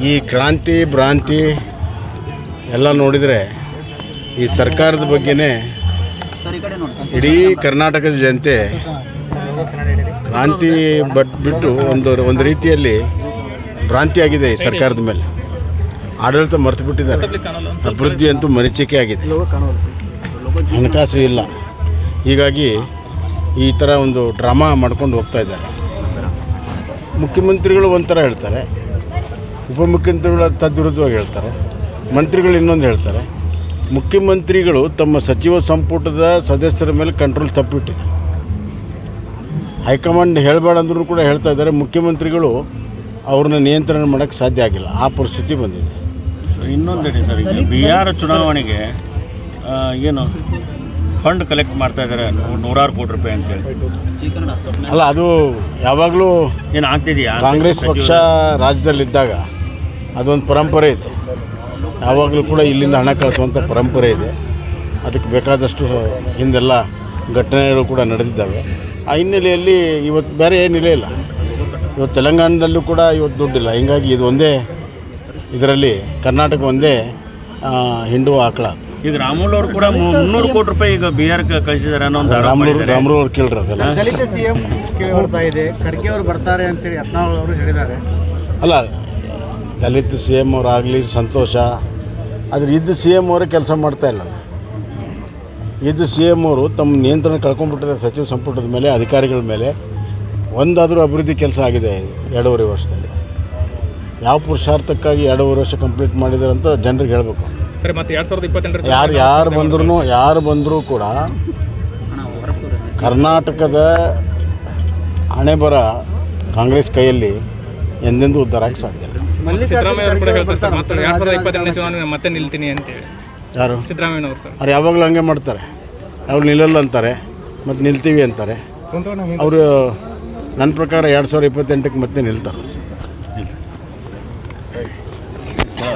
ಈ ಕ್ರಾಂತಿ, ಭ್ರಾಂತಿ ಎಲ್ಲ ನೋಡಿದರೆ ಈ ಸರ್ಕಾರದ ಬಗ್ಗೆನೇ ಇಡೀ ಕರ್ನಾಟಕದ ಜನತೆ ಕ್ರಾಂತಿ ಬಟ್ ಬಿಟ್ಟು ಒಂದು ಒಂದು ರೀತಿಯಲ್ಲಿ ಭ್ರಾಂತಿಯಾಗಿದೆ ಈ ಸರ್ಕಾರದ ಮೇಲೆ. ಆಡಳಿತ ಮರೆತು ಬಿಟ್ಟಿದ್ದಾರೆ. ಅಭಿವೃದ್ಧಿ ಅಂತೂ ಮರೀಚಿಕೆ ಆಗಿದೆ. ಹಣಕಾಸು ಇಲ್ಲ. ಹೀಗಾಗಿ ಈ ಥರ ಒಂದು ಡ್ರಾಮಾ ಮಾಡ್ಕೊಂಡು ಹೋಗ್ತಾ ಇದ್ದಾರೆ. ಮುಖ್ಯಮಂತ್ರಿಗಳು ಒಂಥರ ಹೇಳ್ತಾರೆ. ಉಪಮುಖ್ಯಮಂತ್ರಿಗಳು ತದ್ವಿರುದ್ಧವಾಗಿ ಹೇಳ್ತಾರೆ. ಮಂತ್ರಿಗಳು ಇನ್ನೊಂದು ಹೇಳ್ತಾರೆ. ಮುಖ್ಯಮಂತ್ರಿಗಳು ತಮ್ಮ ಸಚಿವ ಸಂಪುಟದ ಸದಸ್ಯರ ಮೇಲೆ ಕಂಟ್ರೋಲ್ ತಪ್ಪಿಟ್ಟಿದೆ. ಹೈಕಮಾಂಡ್ ಹೇಳಬೇಡ ಅಂದ್ರೂ ಕೂಡ ಹೇಳ್ತಾ ಇದ್ದಾರೆ. ಮುಖ್ಯಮಂತ್ರಿಗಳು ಅವ್ರನ್ನ ನಿಯಂತ್ರಣ ಮಾಡೋಕ್ಕೆ ಸಾಧ್ಯ ಆಗಿಲ್ಲ. ಆ ಪರಿಸ್ಥಿತಿ ಬಂದಿದೆ. ಇನ್ನೊಂದಿದೆ ಸರ್ ಈಗ ಬಿಹಾರ ಚುನಾವಣೆಗೆ ಏನು ಫಂಡ್ ಕಲೆಕ್ಟ್ ಮಾಡ್ತಾ ಇದ್ದಾರೆ ನೂರಾರು ಕೋಟಿ ರೂಪಾಯಿ ಅಂತೇಳಿ ಹೇಳಿ ಅಲ್ಲ ಅದು ಯಾವಾಗಲೂ ಏನು ಆಗ್ತಿದೆಯಾ? ಕಾಂಗ್ರೆಸ್ ಪಕ್ಷ ರಾಜ್ಯದಲ್ಲಿದ್ದಾಗ ಅದೊಂದು ಪರಂಪರೆ ಇದೆ. ಯಾವಾಗಲೂ ಕೂಡ ಇಲ್ಲಿಂದ ಹಣ ಕಳಿಸುವಂಥ ಪರಂಪರೆ ಇದೆ. ಅದಕ್ಕೆ ಬೇಕಾದಷ್ಟು ಹಿಂದೆಲ್ಲ ಘಟನೆಗಳು ಕೂಡ ನಡೆದಿದ್ದಾವೆ. ಆ ಹಿನ್ನೆಲೆಯಲ್ಲಿ ಇವತ್ತು ಬೇರೆ ಏನಿಲ್ಲ ಇಲ್ಲ ಇವತ್ತು ತೆಲಂಗಾಣದಲ್ಲೂ ಕೂಡ ಇವತ್ತು ದುಡ್ಡಿಲ್ಲ. ಹಿಂಗಾಗಿ ಇದು ಒಂದೇ ಇದರಲ್ಲಿ ಕರ್ನಾಟಕ ಒಂದೇ ಹಿಂಡು ಹಿಂಡುವ ಆಕಳ. ಈಗ ರಾಮುಲ್ ಅವರು ಕೂಡ ಮು- ಮುನ್ನೂರು ಕೋಟಿ ರೂಪಾಯಿ ಈಗ ಬಿಹಾರಕ್ಕೆ ಕಳಿಸಿದ್ದಾರೆ ಅನ್ನೋ ಒಂದು ರಾಮುಲ್ ರಾಮರು ಅವ್ರು ಕೇಳ್ರಿ ಅದೆಲ್ಲ. ದಲಿತ ಸಿಎಂ ಕೇಳಿ ಬರ್ತಾ ಇದೆ. ಖರ್ಗೆ ಅವರು ಬರ್ತಾರೆ ಅಂತೇಳಿ ಯತ್ನಾಳ್ ಅವರು ಹೇಳಿದ್ದಾರೆ. ಅಲ್ಲ ದಲಿತ ಸಿ ಎಂ ಅವರಾಗಲಿ ಸಂತೋಷ. ಆದರೆ ಇದ್ದ ಸಿ ಎಂ ಅವರೇ ಕೆಲಸ ಮಾಡ್ತಾ ಇಲ್ಲ. ಇದ್ದ ಸಿ ಎಂ ಅವರು ತಮ್ಮ ನಿಯಂತ್ರಣ ಕಳ್ಕೊಂಡ್ಬಿಟ್ಟಿದೆ ಸಚಿವ ಸಂಪುಟದ ಮೇಲೆ ಅಧಿಕಾರಿಗಳ ಮೇಲೆ. ಒಂದಾದರೂ ಅಭಿವೃದ್ಧಿ ಕೆಲಸ ಆಗಿದೆ ಎರಡೂವರೆ ವರ್ಷದಲ್ಲಿ. ಯಾವ ಪುರುಷಾರ್ಥಕ್ಕಾಗಿ ಎರಡೂವರೆ ವರ್ಷ ಕಂಪ್ಲೀಟ್ ಮಾಡಿದ್ದಾರೆ ಅಂತ ಜನರಿಗೆ ಹೇಳಬೇಕು. ಸರಿ ಮತ್ತೆ ಎರಡ್ ಸಾವಿರದ ಇಪ್ಪತ್ತೆಂಟರ ಯಾರು ಯಾರು ಬಂದ್ರೂ ಯಾರು ಬಂದರೂ ಕೂಡ ಕರ್ನಾಟಕದ ಹಣೆ ಬರ ಕಾಂಗ್ರೆಸ್ ಕೈಯಲ್ಲಿ ಎಂದೆಂದೂ ಉದ್ಧಾರ ಆಗಕ್ಕೆ ಸಾಧ್ಯ ಇಲ್ಲ. ಸಿದ್ದರಾಮಯ್ಯ ಅವರು ಕೂಡ ಹೇಳ್ತಾರೆ ಸರ್ ಮತ್ತೆ ಎರಡ್ ಸಾವಿರದ ಇಪ್ಪತ್ತೆಂಟನೇ ಚುನಾವಣೆ ಮತ್ತೆ ನಿಲ್ತೀನಿ ಅಂತೇಳಿ. ಯಾರು? ಸಿದ್ದರಾಮಯ್ಯ ಅವರು ಸರ್. ಅವ್ರು ಯಾವಾಗಲೂ ಹಂಗೆ ಮಾಡ್ತಾರೆ. ಅವ್ರು ನಿಲ್ಲಲ್ಲ ಅಂತಾರೆ ಮತ್ತೆ ನಿಲ್ತೀವಿ ಅಂತಾರೆ. ಅವರು ನನ್ನ ಪ್ರಕಾರ ಎರಡು ಸಾವಿರದ ಇಪ್ಪತ್ತೆಂಟಕ್ಕೆ ಮತ್ತೆ ನಿಲ್ತಾರೆ.